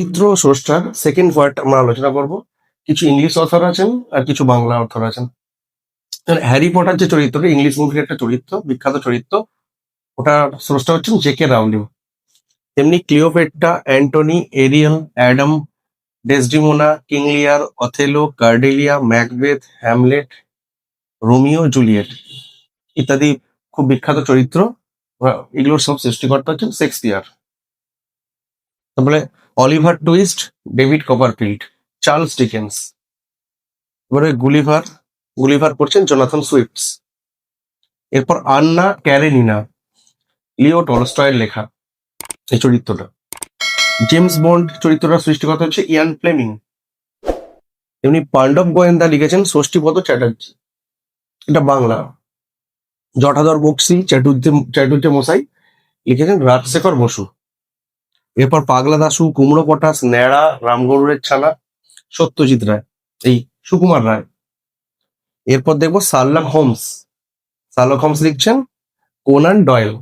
চিত্র ও স্রষ্টার second part আমরা আলোচনা করব। কিছু ইংলিশ অথর আছেন আর কিছু বাংলা অথর আছেন। হ্যারি পটার যে চরিত্রটা ইংলিশ মুভির একটা চরিত্র, বিখ্যাত চরিত্র, ওটা স্রষ্টা হচ্ছেন জে কে রাউলিং তেমনি Cleopatra Antony Ariel Adam Desdemona King Lear Othello Cordelia Macbeth Hamlet Romeo Juliet ইত্যাদি খুব বিখ্যাত চরিত্র। এগুলোর সব সৃষ্টিকর্তা হচ্ছেন শেক্সপিয়ার তারপরে Oliver Twist David Copperfield Charles Dickens এবারে গুলিভার গুলিভার করছেন জোনাথন সুইফটস এরপর আন্না ক্যারেনিনা লিও টলস্টয়ের লেখা এই চরিত্রটা। জেমস বন্ড চরিত্রটা সৃষ্টিকর্তা হচ্ছে ইয়ান ফ্লেমিং এমনি পাণ্ডব গোয়েন্দা লিখেছেন ষষ্ঠীপদ চ্যাটার্জি। এটা বাংলা। জটাধর বক্সি চ্যাটুর্যে চ্যাটুর্যে মশাই লিখেছেন রাজশেখর বসু। এরপর পাগলা দাসু কুমড়ো পটাস ন্যাড়া রামগরুরের ছানা, সত্যজিৎ রায়, এই সুকুমার রায়। এরপর দেখব সার্লক হোমস। সার্লক হোমস লিখছেন কোনান ডয়েল।